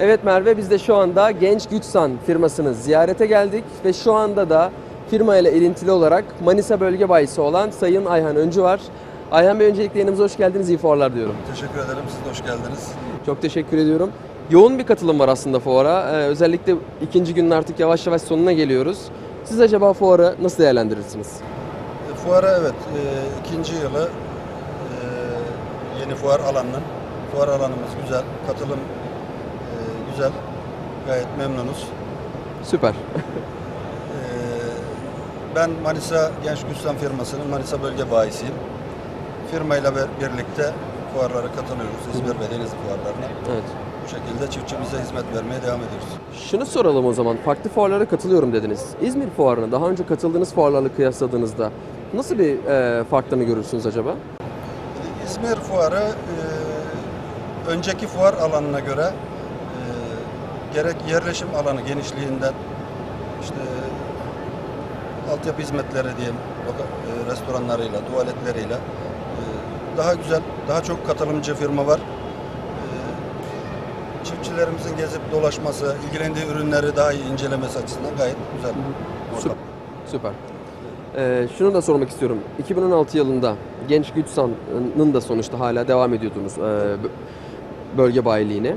Evet Merve biz de şu anda Genç Güçsan firmasını ziyarete geldik ve şu anda da firma ile ilintili olarak Manisa Bölge Bayisi olan Sayın Ayhan Öncü var. Ayhan Bey öncelikle yanımıza hoş geldiniz, iyi fuarlar diyorum. Teşekkür ederim. Siz de hoş geldiniz. Çok teşekkür ediyorum. Yoğun bir katılım var aslında fuara. Ee, özellikle ikinci günün artık yavaş yavaş sonuna geliyoruz. Siz acaba fuarı nasıl değerlendirirsiniz? E, fuara evet, e, ikinci yılı e, yeni fuar alanının. Fuar alanımız güzel, katılım güzel, gayet memnunuz. Süper. E, ben Manisa Genç Güçlen firmasının Manisa bölge bayisiyim. Firmayla birlikte fuarlara katılıyoruz, İzmir ve Denizli fuarlarına. Evet. Bu şekilde çiftçimize hizmet vermeye devam ediyoruz. Şunu soralım o zaman. Farklı fuarlara katılıyorum dediniz. İzmir fuarına daha önce katıldığınız fuarlarla kıyasladığınızda nasıl bir e, farklarını görürsünüz acaba? İzmir fuarı e, önceki fuar alanına göre gerek yerleşim alanı genişliğinden işte altyapı hizmetleri diyeyim loka- e, restoranlarıyla, tuvaletleriyle e, daha güzel, daha çok katılımcı firma var. E, çiftçilerimizin gezip dolaşması, ilgilendiği ürünleri daha iyi incelemesi açısından gayet güzel. Süper. Süper. Ee, şunu da sormak istiyorum. 2016 yılında Genç Güçsan'ın da sonuçta hala devam ediyordunuz e, bö- bölge bayiliğine.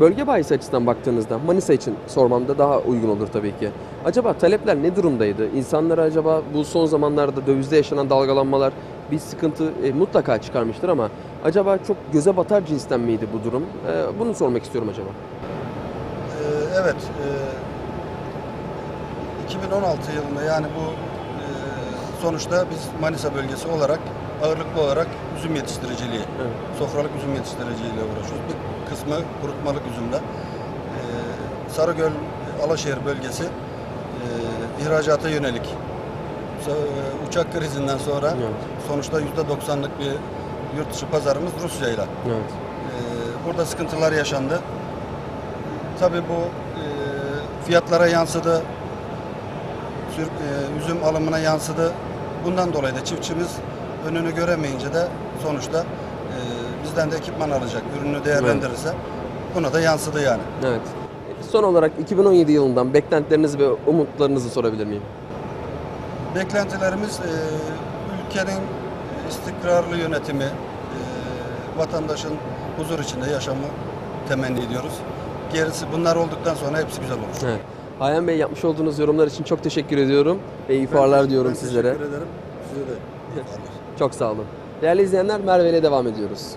Bölge bayisi açısından baktığınızda Manisa için sormamda daha uygun olur tabii ki. Acaba talepler ne durumdaydı? İnsanlara acaba bu son zamanlarda dövizde yaşanan dalgalanmalar bir sıkıntı e, mutlaka çıkarmıştır ama acaba çok göze batar cinsten miydi bu durum? E, bunu sormak istiyorum acaba. Ee, Evet, e, 2016 yılında yani bu e, sonuçta biz Manisa bölgesi olarak ağırlıklı olarak üzüm yetiştiriciliği, Evet. sofralık üzüm yetiştiriciliğiyle uğraşıyoruz. Bir kısmı kurutmalık üzümle. Ee, Sarıgöl, Alaşehir bölgesi e, ihracata yönelik. E, Uçak krizinden sonra Evet. sonuçta %90'lık bir yurt dışı pazarımız Rusya ile. Evet. Ee, burada sıkıntılar yaşandı. Tabii bu e, fiyatlara yansıdı, sür- e, üzüm alımına yansıdı. Bundan dolayı da çiftçimiz önünü göremeyince de sonuçta e, bizden de ekipman alacak, ürünü değerlendirirse buna da yansıdı yani. Evet. Son olarak 2017 yılından beklentilerinizi ve umutlarınızı sorabilir miyim? Beklentilerimiz e, ülkenin istikrarlı yönetimi, e, vatandaşın huzur içinde yaşamı temenni ediyoruz. Gerisi bunlar olduktan sonra hepsi güzel olur. Evet. Ayhan Bey yapmış olduğunuz yorumlar için çok teşekkür ediyorum ve iyi fuarlar diyorum Ben sizlere. Teşekkür ederim. Size de. Çok sağ olun. Değerli izleyenler Merve ile devam ediyoruz.